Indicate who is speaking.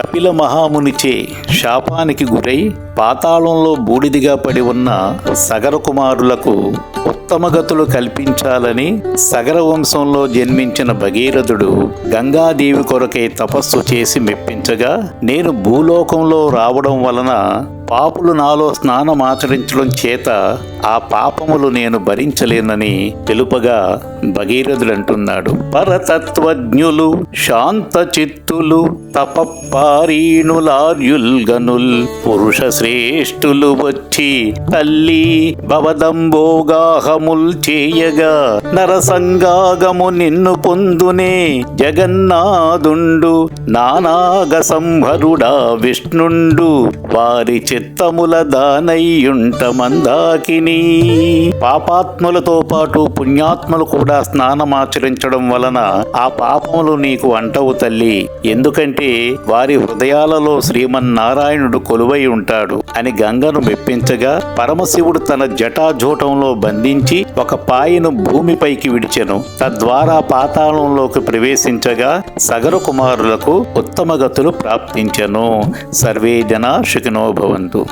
Speaker 1: కపిల మహామునిచే శాపానికి గురై పాతాళంలో బూడిదిగా పడి ఉన్న సగర కుమారులకు ఉత్తమగతులు కల్పించాలని సగర వంశంలో జన్మించిన భగీరథుడు గంగాదేవి కొరకై తపస్సు చేసి మెప్పించగా నేను భూలోకంలో రావడం వలన పాపులు నాలో స్నానమాచరించడం చేత ఆ పాపములు నేను భరించలేనని తెలుపగా భగీరథుడంటున్నాడు పరతత్వజ్ఞులు శాంత చిత్తులు తపపారీణులార్యుల్గనుల్ పురుష శ్రేష్ఠులు వచ్చి తల్లి భవదంబోగాహముల్ చేయగా నరసంగాగము నిన్ను పొందునే జగన్నాథుండు నానాగ సంహరుడా విష్ణుండు వారి చిత్తముల దానయ్యుంట మందాకిని పాపాత్ములతో పాటు పుణ్యాత్ములు కూడా స్నానమాచరించడం వలన ఆ పాపములు నీకు అంటవు తల్లి. ఎందుకంటే వారి హృదయాలలో శ్రీమన్నారాయణుడు కొలువై ఉంటాడు అని గంగను మెప్పించగా పరమశివుడు తన జటాజూటంలో బంధించి ఒక పాయను భూమిపైకి విడిచెను. తద్వారా పాతాళంలోకి ప్రవేశించగా సగర కుమారులకు ఉత్తమ గతులు ప్రాప్తించెను. సర్వే జన సుఖినో భవంతు. tuh